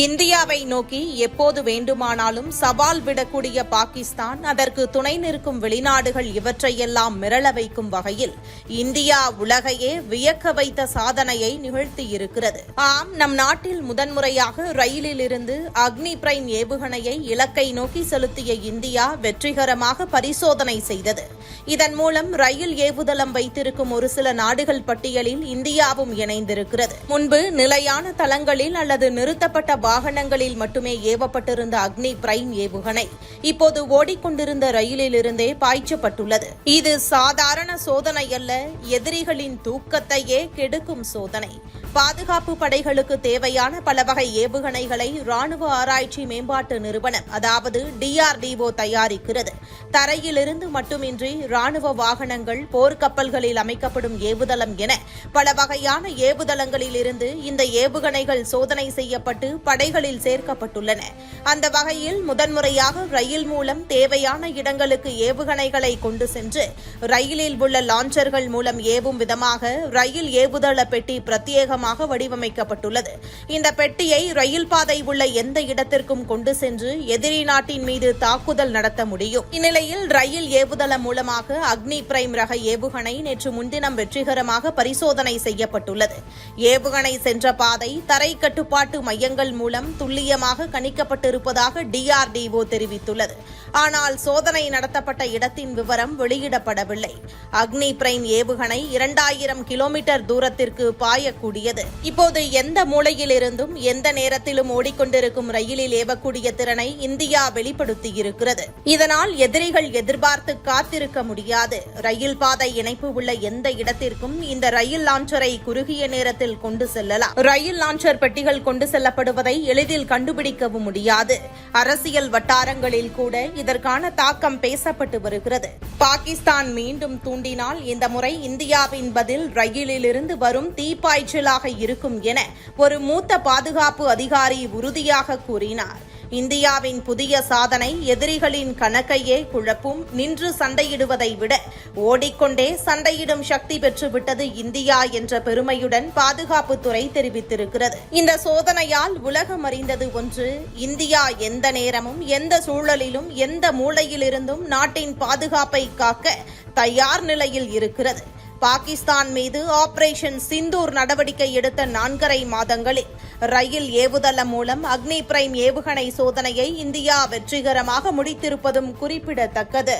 இந்தியாவை நோக்கி எப்போது வேண்டுமானாலும் சவால் விடக்கூடிய பாகிஸ்தான் அதற்கு துணை நிற்கும் வெளிநாடுகள் இவற்றையெல்லாம் மிரள வைக்கும் வகையில் இந்தியா உலகையே வியக்க வைத்த சாதனையை நிகழ்த்தியிருக்கிறது. ஆம் நம் நாட்டில் முதன்முறையாக ரயிலில் இருந்து அக்னி பிரைம் ஏவுகணையை இலக்கை நோக்கி செலுத்திய இந்தியா வெற்றிகரமாக பரிசோதனை செய்தது. இதன் மூலம் ரயில் ஏவுதளம் வைத்திருக்கும் ஒரு சில நாடுகள் பட்டியலில் இந்தியாவும் இணைந்திருக்கிறது. முன்பு நிலையான தளங்களில் அல்லது நிறுத்தப்பட்ட வாகனங்களில் மட்டுமே ஏவப்பட்டிருந்த அக்னி பிரைம் ஏவுகணை இப்போது ஓடிக்கொண்டிருந்த ரயிலில் இருந்தே பாய்ச்சப்பட்டுள்ளது. இது சாதாரண சோதனை அல்ல எதிரிகளின் தூக்கத்தையே கெடுக்கும் சோதனை. பாதுகாப்பு படைகளுக்கு தேவையான பல வகை ஏவுகணைகளை ராணுவ ஆராய்ச்சி மேம்பாட்டு நிறுவனம் அதாவது டிஆர்டிஓ தயாரிக்கிறது. தரையிலிருந்து மட்டுமின்றி ராணுவ வாகனங்கள் போர்க்கப்பல்களில் அமைக்கப்படும் ஏவுதளம் என பல வகையான ஏவுதளங்களில் இருந்து இந்த ஏவுகணைகள் சோதனை செய்யப்பட்டு படைகளில் சேர்க்கப்பட்டுள்ளன. அந்த வகையில் முதன்முறையாக ரயில் மூலம் தேவையான இடங்களுக்கு ஏவுகணைகளை கொண்டு சென்று ரயிலில் உள்ள லான்ச்சர்கள் மூலம் ஏவும் விதமாக ரயில் ஏவுதள பெட்டி பிரத்யேகமாக வடிவமைக்கப்பட்டுள்ளது. இந்த பெட்டியை ரயில் பாதை உள்ள எந்த இடத்திற்கும் கொண்டு சென்று எதிரி நாட்டின் மீது தாக்குதல் நடத்த முடியும். இந்நிலையில் ரயில் ஏவுதளம் மூலமாக அக்னி பிரைம் ரக ஏவுகணை நேற்று முன்தினம் வெற்றிகரமாக பரிசோதனை செய்யப்பட்டுள்ளது. ஏவுகணை சென்ற பாதை தரை கட்டுப்பாட்டு மையங்கள் மூலம் துல்லியமாக கணிக்கப்பட்டிருப்பதாக டிஆர்டிஓ தெரிவித்துள்ளது. ஆனால் சோதனை நடத்தப்பட்ட இடத்தின் விவரம் வெளியிடப்படவில்லை. அக்னி பிரைம் ஏவுகணை இரண்டாயிரம் கிலோமீட்டர் தூரத்திற்கு பாயக்கூடியது. தொடங்கியது இப்போது எந்த மூலையிலிருந்தும் எந்த நேரத்திலும் ஓடிக்கொண்டிருக்கும் ரயிலில் ஏவக்கூடிய திறனை இந்தியா வெளிப்படுத்தியிருக்கிறது. இதனால் எதிரிகள் எதிர்பார்த்து காத்திருக்க முடியாது. ரயில் பாதை இணைப்பு உள்ள எந்த இடத்திற்கும் இந்த ரயில் லான்ச்சரை குறுகிய நேரத்தில் கொண்டு செல்லலாம். ரயில் லான்ச்சர் பெட்டிகள் கொண்டு செல்லப்படுவதை எளிதில் கண்டுபிடிக்கவும் முடியாது. அரசியல் வட்டாரங்களில் கூட இதற்கான தாக்கம் பேசப்பட்டு வருகிறது. பாகிஸ்தான் மீண்டும் தூண்டினால் இந்த முறை இந்தியாவின் பதில் ரயிலிலிருந்து வரும் தீப்பாய்ச்சலாக இருக்கும் என ஒரு மூத்த பாதுகாப்பு அதிகாரி உறுதியாக கூறினார். இந்தியாவின் புதிய சாதனை எதிரிகளின் கணக்கையே குழப்பும் நின்று சண்டையிடுவதை விட ஓடிக்கொண்டே சண்டையிடும் சக்தி பெற்றுவிட்டது இந்தியா என்ற பெருமையுடன் பாதுகாப்புத்துறை தெரிவித்திருக்கிறது. இந்த சோதனையால் உலகம் அறிந்தது ஒன்று இந்தியா எந்த நேரமும் எந்த சூழலிலும் எந்த மூலையிலிருந்தும் நாட்டின் பாதுகாப்பை காக்க தயார் நிலையில் இருக்கிறது. பாகிஸ்தான் மீது ஆபரேஷன் சிந்தூர் நடவடிக்கை எடுத்த நான்கரை மாதங்களில். ரயில் ஏவுதளம் மூலம் அக்னி பிரைம் ஏவுகணை சோதனையை இந்தியா வெற்றிகரமாக முடித்திருப்பதும் குறிப்பிடத்தக்கது.